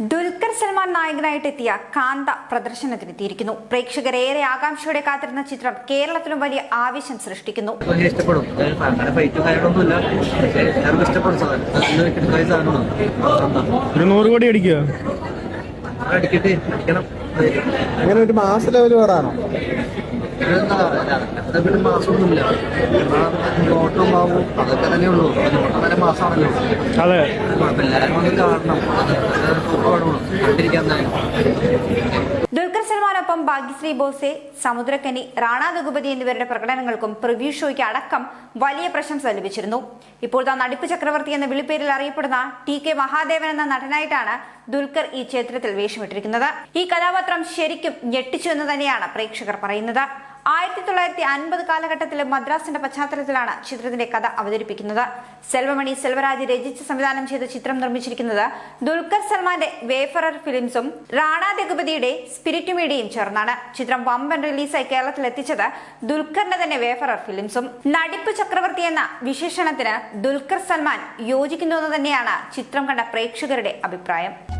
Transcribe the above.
ദുൽഖർ സൽമാൻ നായകനായിട്ട് എത്തിയ കാന്ത പ്രദർശനത്തിനെത്തിയിരിക്കുന്നു. പ്രേക്ഷകരേറെ ആകാംക്ഷയോടെ കാത്തിരുന്ന ചിത്രം കേരളത്തിലും വലിയ ആവേശം സൃഷ്ടിക്കുന്നു. ഇഷ്ടപ്പെടും. നൂറ് കോടി അടിക്കുക. അങ്ങനെ ഒരു മാസ ലെവൽ വേറാണോ? ഇതെന്താ അതൊക്കെ മാസമൊന്നുമില്ല ഓട്ടം ആവും അതൊക്കെ തന്നെ ഉള്ളൂ ഒന്നര മാസമാണല്ലോ അതെ. എല്ലാവരും വന്ന് കാണണം കണ്ടിരിക്കാൻ ദുൽഖർ സൽമാനൊപ്പം ഭാഗ്യശ്രീ ബോസെ സമുദ്രക്കനി റാണ ദഗുപതി എന്നിവരുടെ പ്രകടനങ്ങൾക്കും പ്രിവ്യൂ ഷോയ്ക്ക് അടക്കം വലിയ പ്രശംസ ലഭിച്ചിരുന്നു. ഇപ്പോൾ താൻ നടിപ്പ് ചക്രവർത്തി എന്ന വിളിപ്പേരിൽ അറിയപ്പെടുന്ന ടി കെ മഹാദേവൻ എന്ന നടനായിട്ടാണ് ദുൽഖർ ഈ ചിത്രത്തിൽ വേഷമിട്ടിരിക്കുന്നത്. ഈ കഥാപാത്രം ശരിക്കും ഞെട്ടിച്ചു എന്ന് തന്നെയാണ് പ്രേക്ഷകർ പറയുന്നത്. ആയിരത്തി തൊള്ളായിരത്തി അൻപത് കാലഘട്ടത്തിലെ മദ്രാസിന്റെ പശ്ചാത്തലത്തിലാണ് ചിത്രത്തിന്റെ കഥ അവതരിപ്പിക്കുന്നത്. സെൽവമണി സെൽവരാജ് രചിച്ച് സംവിധാനം ചെയ്ത ചിത്രം നിർമ്മിച്ചിരിക്കുന്നത് ദുൽഖർ സൽമാന്റെ വേഫറർ ഫിലിംസും റാണ ദഗുപതിയുടെ സ്പിരിറ്റ് മീഡിയയും ചേർന്നാണ്. ചിത്രം വമ്പൻ റിലീസായി കേരളത്തിൽ എത്തിച്ചത് ദുൽഖറിന്റെ തന്നെ വേഫറർ ഫിലിംസും. നടിപ്പ് ചക്രവർത്തി എന്ന വിശേഷണത്തിന് ദുൽഖർ സൽമാൻ യോജിക്കുന്നു എന്ന് തന്നെയാണ് ചിത്രം കണ്ട പ്രേക്ഷകരുടെ അഭിപ്രായം.